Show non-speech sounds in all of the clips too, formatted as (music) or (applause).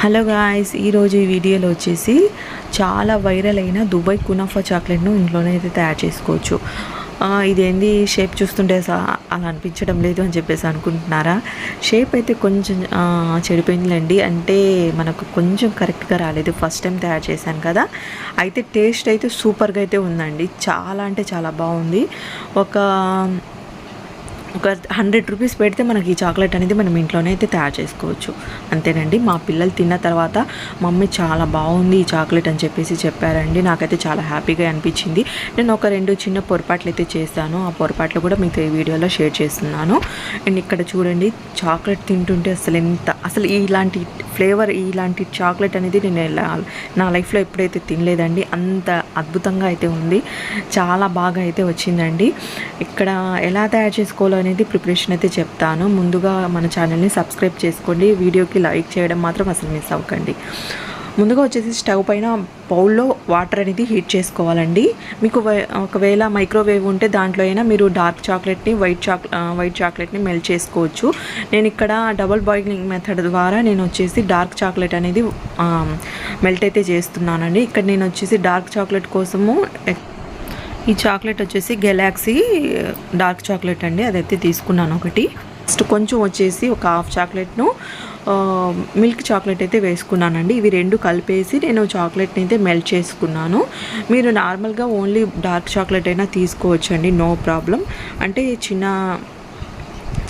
Hello guys ఈరోజు ఈ వీడియోలో వచ్చేసి చాలా వైరల్ అయిన దుబాయ్ కునాఫా చాక్లెట్ను ఇంట్లోనే అయితే తయారు చేసుకోవచ్చు. ఇదేంది? షేప్ చూస్తుంటే స- అలా అనిపించడం లేదు అని చెప్పేసి అనుకుంటున్నారా? షేప్ అయితే కొంచెం ఆ, చెడిపోయిందిలేండి. అంటే మనకు కొంచెం కరెక్ట్గా రాలేదు. ఫస్ట్ టైం తయారు చేశాను కదా. అయితే టేస్ట్ అయితే సూపర్గా అయితే ఉందండి. చాలా అంటే చాలా బాగుంది. ఒక ఒక హండ్రెడ్ రూపీస్ పెడితే మనకి ఈ చాక్లెట్ అనేది మనం ఇంట్లోనే అయితే తయారు చేసుకోవచ్చు. అంతేనండి మా పిల్లలు తిన్న తర్వాత మమ్మీ చాలా బాగుంది ఈ చాక్లెట్ అని చెప్పేసి చెప్పారండి. నాకైతే చాలా హ్యాపీగా అనిపించింది. నేను ఒక రెండు చిన్న పొరపాట్లు అయితే చేశాను. ఆ పొరపాట్లు కూడా మీతో ఈ వీడియోలో షేర్ చేస్తున్నాను. అండ్ ఇక్కడ చూడండి చాక్లెట్ తింటుంటే అసలు ఎంత అసలు ఇలాంటి ఫ్లేవర్ ఇలాంటి చాక్లెట్ అనేది నేను ఎలా- నా లైఫ్లో ఎప్పుడైతే తినలేదండి అంత అద్భుతంగా అయితే ఉంది. చాలా బాగా అయితే వచ్చిందండి. ఇక్కడ ఎలా తయారు చేసుకోవాలో అనేది ప్రిపరేషన్ అయితే చెప్తాను. ముందుగా మన ఛానల్ని సబ్స్క్రైబ్ చేసుకోండి. వీడియోకి లైక్ చేయడం మాత్రం అసలు మిస్ అవ్వకండి. ముందుగా వచ్చేసి స్టవ్ పైన బౌల్లో వాటర్ అనేది హీట్ చేసుకోవాలండి. మీకు ఒకవేళ మైక్రోవేవ్ ఉంటే దాంట్లో అయినా మీరు డార్క్ చాక్లెట్ని వైట్ చాక్ వైట్ చాక్లెట్ని మెల్ట్ చేసుకోవచ్చు. నేను ఇక్కడ డబుల్ బాయిలింగ్ మెథడ్ ద్వారా నేను వచ్చేసి డార్క్ చాక్లెట్ అనేది మెల్ట్ అయితే చేస్తున్నానండి. ఇక్కడ నేను వచ్చేసి డార్క్ చాక్లెట్ కోసము ఈ చాక్లెట్ వచ్చేసి గెలాక్సీ డార్క్ చాక్లెట్ అండి. అదైతే తీసుకున్నాను ఒకటి. నెక్స్ట్ కొంచెం వచ్చేసి ఒక హాఫ్ చాక్లెట్ను మిల్క్ చాక్లెట్ అయితే వేసుకున్నానండి. ఇవి రెండు కలిపేసి నేను చాక్లెట్ని అయితే మెల్ట్ చేసుకున్నాను. మీరు నార్మల్గా ఓన్లీ డార్క్ చాక్లెట్ అయినా తీసుకోవచ్చండి. నో ప్రాబ్లం అంటే చిన్న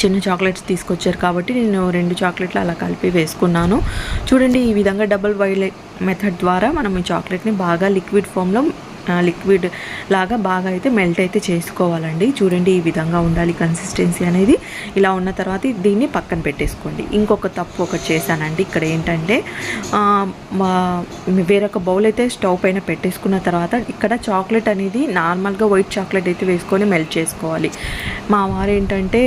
చిన్న చాక్లెట్స్ తీసుకొచ్చారు కాబట్టి నేను రెండు చాక్లెట్లు అలా కలిపి వేసుకున్నాను. చూడండి ఈ విధంగా డబుల్ బాయిల్ మెథడ్ ద్వారా మనం ఈ చాక్లెట్ని బాగా లిక్విడ్ ఫామ్లో లిక్విడ్ లాగా బాగా అయితే మెల్ట్ అయితే చేసుకోవాలండి. చూడండి ఈ విధంగా ఉండాలి కన్సిస్టెన్సీ అనేది. ఇలా ఉన్న తర్వాత దీన్ని పక్కన పెట్టేసుకోండి. ఇంకొక తప్పు ఒకటి చేశానండి. ఇక్కడ ఏంటంటే మా వేరొక బౌల్ అయితే స్టవ్ పైన పెట్టేసుకున్న తర్వాత ఇక్కడ చాక్లెట్ అనేది నార్మల్గా వైట్ చాక్లెట్ అయితే వేసుకొని మెల్ట్ చేసుకోవాలి. మా వారు ఏంటంటే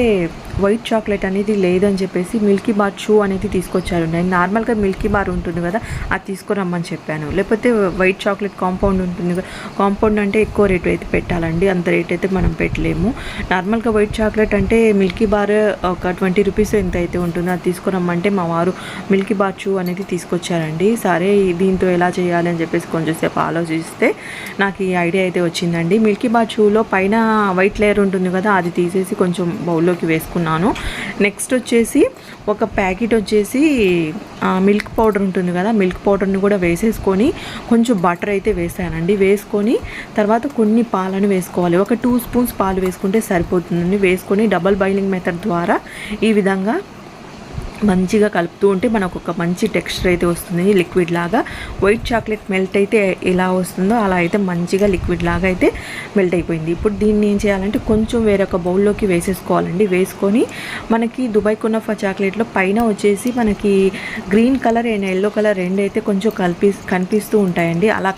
వైట్ చాక్లెట్ అనేది లేదని చెప్పేసి మిల్కీ బార్ షూ అనేది తీసుకొచ్చారు. నేను నార్మల్గా మిల్కీ బార్ ఉంటుంది కదా అది తీసుకురమ్మని చెప్పాను. లేకపోతే వైట్ చాక్లెట్ కాంపౌండ్ ఉంటుంది కదా కాంపౌండ్ అంటే ఎక్కువ రేట్ అయితే పెట్టాలండి. అంత రేట్ అయితే మనం పెట్టలేము. నార్మల్గా వైట్ చాక్లెట్ అంటే మిల్కీ బార్ ఒక ట్వంటీ రూపీస్ ఎంత అయితే ఉంటుందో అది తీసుకురమ్మంటే మా వారు మిల్కీ బార్ షూ అనేది తీసుకొచ్చారండి. సరే దీంతో ఎలా చేయాలి అని చెప్పేసి కొంచెంసేపు ఆలోచిస్తే నాకు ఈ ఐడియా అయితే వచ్చిందండి. మిల్కీ బార్ షూలో పైన వైట్ లేయర్ ఉంటుంది కదా అది తీసేసి కొంచెం బౌల్లోకి వేసుకున్నాను నెక్స్ట్ వచ్చేసి ఒక ప్యాకెట్ వచ్చేసి మిల్క్ పౌడర్ ఉంటుంది కదా మిల్క్ పౌడర్ని కూడా వేసేసుకొని కొంచెం బటర్ అయితే వేసానండి. వేసుకొని తర్వాత కొన్ని పాలను వేసుకోవాలి. ఒక టూ స్పూన్స్ పాలు వేసుకుంటే సరిపోతుందండి. వేసుకొని డబల్ బాయిలింగ్ మెథడ్ ద్వారా ఈ విధంగా మంచిగా కలుపుతూ ఉంటే మనకు ఒక మంచి టెక్స్చర్ అయితే వస్తుంది లిక్విడ్ లాగా. వైట్ చాక్లెట్ మెల్ట్ అయితే ఎలా వస్తుందో అలా అయితే మంచిగా లిక్విడ్ లాగా అయితే మెల్ట్ అయిపోయింది. ఇప్పుడు దీన్ని ఏం చేయాలంటే కొంచెం వేరొక బౌల్లోకి వేసేసుకోవాలండి. వేసుకొని మనకి దుబాయ్ కునఫా చాక్లెట్లో పైన వచ్చేసి మనకి green colour and yellow colour రెండు అయితే కొంచెం కలిపి కనిపిస్తూ ఉంటాయండి. అలా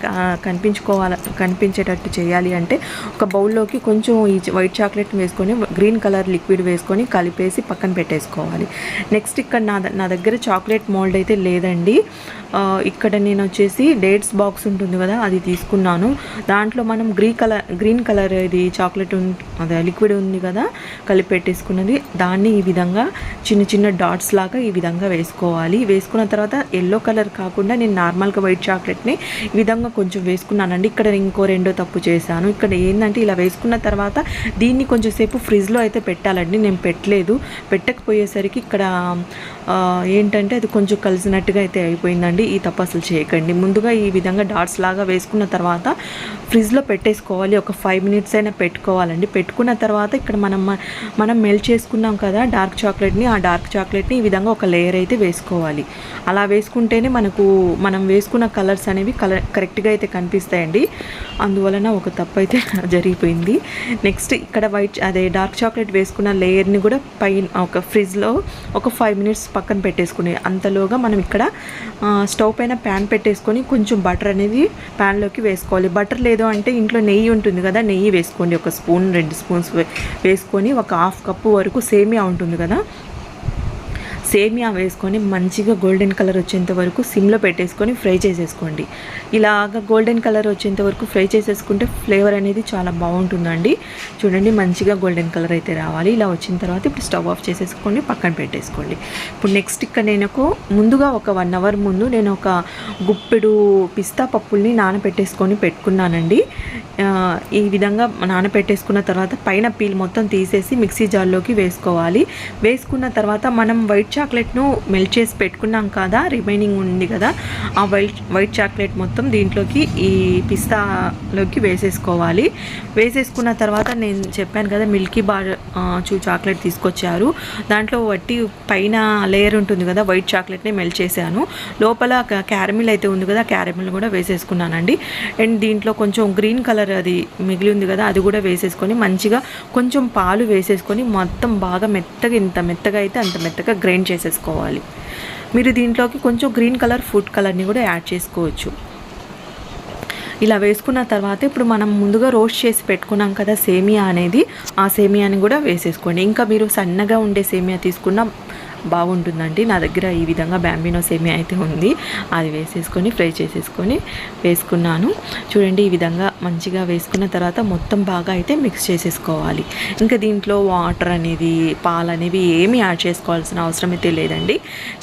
కనిపించుకోవాల కనిపించుకోవాలి కనిపించేటట్టు చేయాలి అంటే ఒక బౌల్లోకి కొంచెం ఈ వైట్ చాక్లెట్ వేసుకొని గ్రీన్ కలర్ లిక్విడ్ వేసుకొని కలిపేసి పక్కన పెట్టేసుకోవాలి. నెక్స్ట్ ఇక్కడ ఇక్కడ నా నా దగ్గర చాక్లెట్ మోల్డ్ అయితే లేదండి. ఇక్కడ నేను వచ్చేసి డేట్స్ బాక్స్ ఉంటుంది కదా అది తీసుకున్నాను. దాంట్లో మనం గ్రీన్ కలర్ గ్రీన్ కలర్ ఇది చాక్లెట్ అదే లిక్విడ్ ఉంది కదా కలిపి పెట్టేసుకున్నది. దాన్ని ఈ విధంగా చిన్న చిన్న డాట్స్ లాగా ఈ విధంగా వేసుకోవాలి. వేసుకున్న తర్వాత ఎల్లో కలర్ కాకుండా నేను నార్మల్గా వైట్ చాక్లెట్ని ఈ విధంగా కొంచెం వేసుకున్నానండి. ఇక్కడ ఇంకో రెండో తప్పు చేశాను. ఇక్కడ ఏంటంటే ఇలా వేసుకున్న తర్వాత దీన్ని కొంచెం సేపు ఫ్రిడ్జ్లో అయితే పెట్టాలండి. నేను పెట్టలేదు. పెట్టకపోయేసరికి ఇక్కడ ఏంటంటే అది కొంచెం కలిసినట్టుగా అయితే అయిపోయిందండి. ఈ తప్పు అసలు చేయకండి. ముందుగా ఈ విధంగా డాట్స్ లాగా వేసుకున్న తర్వాత ఫ్రిడ్జ్లో పెట్టేసుకోవాలి. ఒక ఫైవ్ మినిట్స్ అయినా పెట్టుకోవాలండి. పెట్టుకున్న తర్వాత ఇక్కడ మనం మనం మెల్ట్ చేసుకున్నాం కదా డార్క్ చాక్లెట్ని ఆ డార్క్ చాక్లెట్ని ఈ విధంగా ఒక లేయర్ అయితే వేసుకోవాలి. అలా వేసుకుంటేనే మనకు మనం వేసుకున్న కలర్స్ అనేవి కలర్ కరెక్ట్గా అయితే కనిపిస్తాయండి. అందువలన ఒక తప్పు అయితే (laughs) జరిగిపోయింది. నెక్స్ట్ ఇక్కడ వైట్ అదే డార్క్ చాక్లెట్ వేసుకున్న లేయర్ని కూడా పైన ఒక ఫ్రిడ్జ్లో ఒక ఫైవ్ మినిట్స్ పక్కన పెట్టేసుకుని అంతలోగా మనం ఇక్కడ స్టవ్ పైన ప్యాన్ పెట్టేసుకొని కొంచెం బటర్ అనేది ప్యాన్లోకి వేసుకోవాలి. బటర్ లేదు అంటే ఇంట్లో నెయ్యి ఉంటుంది కదా నెయ్యి వేసుకోండి. ఒక స్పూన్ రెండు స్పూన్స్ వేసుకొని ఒక హాఫ్ కప్పు వరకు సేమియా ఉంటుంది కదా సేమియా వేసుకొని మంచిగా గోల్డెన్ కలర్ వచ్చేంత వరకు సిమ్లో పెట్టేసుకొని ఫ్రై చేసేసుకోండి. ఇలాగ గోల్డెన్ కలర్ వచ్చేంత వరకు ఫ్రై చేసేసుకుంటే ఫ్లేవర్ అనేది చాలా బాగుంటుందండి. చూడండి మంచిగా గోల్డెన్ కలర్ అయితే రావాలి. ఇలా వచ్చిన తర్వాత ఇప్పుడు స్టవ్ ఆఫ్ చేసేసుకొని పక్కన పెట్టేసుకోండి. ఇప్పుడు నెక్స్ట్ ఇక్కడ నేను ముందుగా ఒక వన్ అవర్ ముందు నేను ఒక గుప్పెడు పిస్తా పప్పుల్ని నానబెట్టేసుకొని పెట్టుకున్నానండి. ఈ విధంగా నానబెట్టేసుకున్న తర్వాత పైన పీల్ మొత్తం తీసేసి మిక్సీ జార్లోకి వేసుకోవాలి. వేసుకున్న తర్వాత మనం వైట్ చాక్లెట్ను మెల్ట్ చేసి పెట్టుకున్నాం కదా రిమైనింగ్ ఉంది కదా ఆ వైట్ వైట్ చాక్లెట్ మొత్తం దీంట్లోకి ఈ పిస్తాలోకి వేసేసుకోవాలి. వేసేసుకున్న తర్వాత నేను చెప్పాను కదా మిల్కీ బార్ చూ చాక్లెట్ తీసుకొచ్చారు. దాంట్లో వట్టి పైన లేయర్ ఉంటుంది కదా వైట్ చాక్లెట్ని మెల్ట్ చేశాను. లోపల క్యారమిల్ అయితే ఉంది కదా క్యారమిల్ కూడా వేసేసుకున్నానండి. అండ్ దీంట్లో కొంచెం గ్రీన్ కలర్ అది మిగిలి ఉంది కదా అది కూడా వేసేసుకొని మంచిగా కొంచెం పాలు వేసేసుకొని మొత్తం బాగా మెత్తగా ఇంత మెత్తగా అయితే అంత మెత్తగా గ్రైండ్ చేసేసుకోవాలి. మీరు దీంట్లోకి కొంచెం గ్రీన్ కలర్ ఫుడ్ కలర్ని కూడా యాడ్ చేసుకోవచ్చు. ఇలా వేసుకున్న తర్వాత ఇప్పుడు మనం ముందుగా రోస్ట్ చేసి పెట్టుకున్నాం కదా సేమియా అనేది. ఆ సేమియాని కూడా వేసేసుకోండి. ఇంకా మీరు సన్నగా ఉండే సేమియా తీసుకున్న బాగుంటుందండి. నా దగ్గర ఈ విధంగా బ్యాంబినో సేమియా అయితే ఉంది. అది వేసేసుకొని ఫ్రై చేసేసుకొని వేసుకున్నాను. చూడండి ఈ విధంగా మంచిగా వేసుకున్న తర్వాత మొత్తం బాగా అయితే మిక్స్ చేసేసుకోవాలి. ఇంకా దీంట్లో వాటర్ అనేది పాలు అనేవి ఏమీ యాడ్ చేసుకోవాల్సిన అవసరం అయితే లేదండి.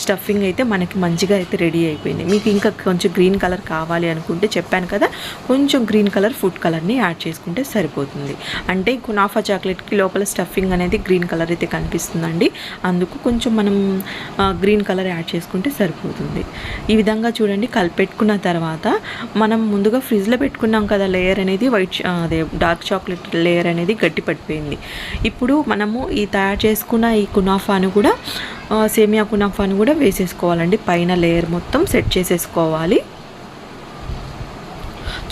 స్టఫింగ్ అయితే మనకి మంచిగా అయితే రెడీ అయిపోయింది. మీకు ఇంకా కొంచెం గ్రీన్ కలర్ కావాలి అనుకుంటే చెప్పాను కదా కొంచెం గ్రీన్ కలర్ ఫుడ్ కలర్ని యాడ్ చేసుకుంటే సరిపోతుంది. అంటే కునాఫా చాక్లెట్కి లోపల స్టఫింగ్ అనేది గ్రీన్ కలర్ అయితే కనిపిస్తుందండి. అందుకు కొంచెం మనం ఆ, గ్రీన్ కలర్ యాడ్ చేసుకుంటే సరిపోతుంది. ఈ విధంగా చూడండి కలిపెట్టుకున్న తర్వాత మనం ముందుగా ఫ్రిడ్జ్లో పెట్టుకున్నాం కదా లేయర్ అనేది వైట్ అదే డార్క్ చాక్లెట్ లేయర్ అనేది గట్టి పడిపోయింది. ఇప్పుడు మనము ఈ తయారు చేసుకున్న ఈ కునాఫాను కూడా సేమియా కునాఫాను కూడా వేసేసుకోవాలండి. పైన లేయర్ మొత్తం సెట్ చేసేసుకోవాలి.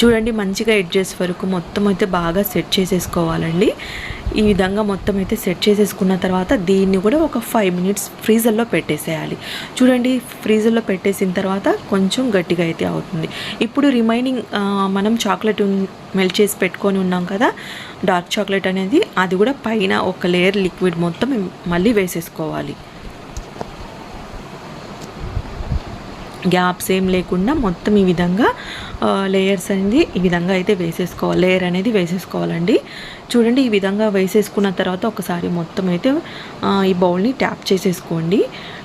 చూడండి మంచిగా ఎడ్జెస్ వరకు మొత్తం అయితే బాగా సెట్ చేసేసుకోవాలండి. ఈ విధంగా మొత్తం అయితే సెట్ చేసేసుకున్న తర్వాత దీన్ని కూడా ఒక ఫైవ్ మినిట్స్ ఫ్రీజర్లో పెట్టేసేయాలి. చూడండి ఫ్రీజర్లో పెట్టేసిన తర్వాత కొంచెం గట్టిగా అయితే అవుతుంది. ఇప్పుడు రిమైనింగ్ మనం చాక్లెట్ మెల్ట్ చేసి పెట్టుకొని ఉన్నాం కదా డార్క్ చాక్లెట్ అనేది అది కూడా పైన ఒక లేయర్ లిక్విడ్ మొత్తం మళ్ళీ వేసేసుకోవాలి. గ్యాప్స్ ఏం లేకుండా మొత్తం ఈ విధంగా లేయర్స్ అనేది ఈ విధంగా అయితే వేసేసుకోవాలి. లేయర్ అనేది వేసేసుకోవాలండి. చూడండి ఈ విధంగా వేసేసుకున్న తర్వాత ఒకసారి మొత్తం అయితే ఈ బౌల్ని ట్యాప్ చేసేసుకోండి.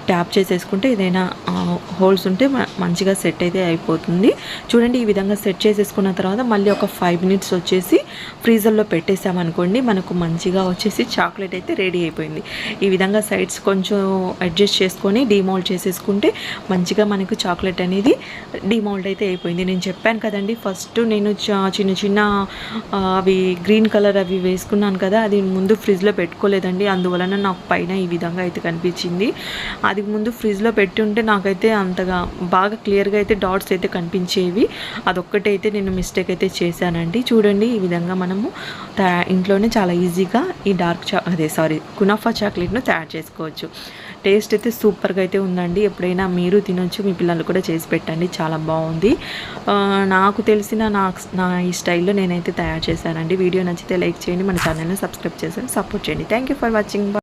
ట్యాప్ చేసేసుకుంటే ఏదైనా హోల్స్ ఉంటే మంచిగా సెట్ అయితే అయిపోతుంది. చూడండి ఈ విధంగా సెట్ చేసేసుకున్న తర్వాత మళ్ళీ ఒక ఫైవ్ మినిట్స్ వచ్చేసి ఫ్రీజర్లో పెట్టేసామనుకోండి మనకు మంచిగా వచ్చేసి చాక్లెట్ అయితే రెడీ అయిపోయింది. ఈ విధంగా సైడ్స్ కొంచెం అడ్జస్ట్ చేసుకొని డిమోల్డ్ చేసేసుకుంటే మంచిగా మనకు చాక్లెట్ అనేది డిమోల్డ్ అయితే అయిపోయింది. నేను చెప్పాను కదండి ఫస్ట్ నేను చిన్న చిన్న అవి గ్రీన్ కలర్ అవి ఇవి వేసుకున్నాను కదా అది ముందు ఫ్రిడ్జ్లో పెట్టుకోలేదండి. అందువలన నాకు పైన ఈ విధంగా అయితే కనిపించింది. అది ముందు ఫ్రిడ్జ్లో పెట్టి ఉంటే నాకైతే అంతగా బాగా క్లియర్గా అయితే డాట్స్ అయితే కనిపించేవి. అదొక్కటైతే నేను మిస్టేక్ అయితే చేశానండి. చూడండి ఈ విధంగా మనము ఇంట్లోనే చాలా ఈజీగా ఈ డార్క్ చా అదే సారీ కునాఫా చాక్లెట్ను తయారు చేసుకోవచ్చు. టేస్ట్ అయితే సూపర్గా అయితే ఉందండి. ఎప్పుడైనా మీరు తినొచ్చు మీ పిల్లలు కూడా చేసి పెట్టండి. చాలా బాగుంది. నాకు తెలిసిన నా నా ఈ స్టైల్లో నేనైతే తయారు చేశానండి. వీడియో నచ్చితే లైక్ చేయండి. మన ఛానల్ని సబ్స్క్రైబ్ చేసి సపోర్ట్ చేయండి. Thank you for watching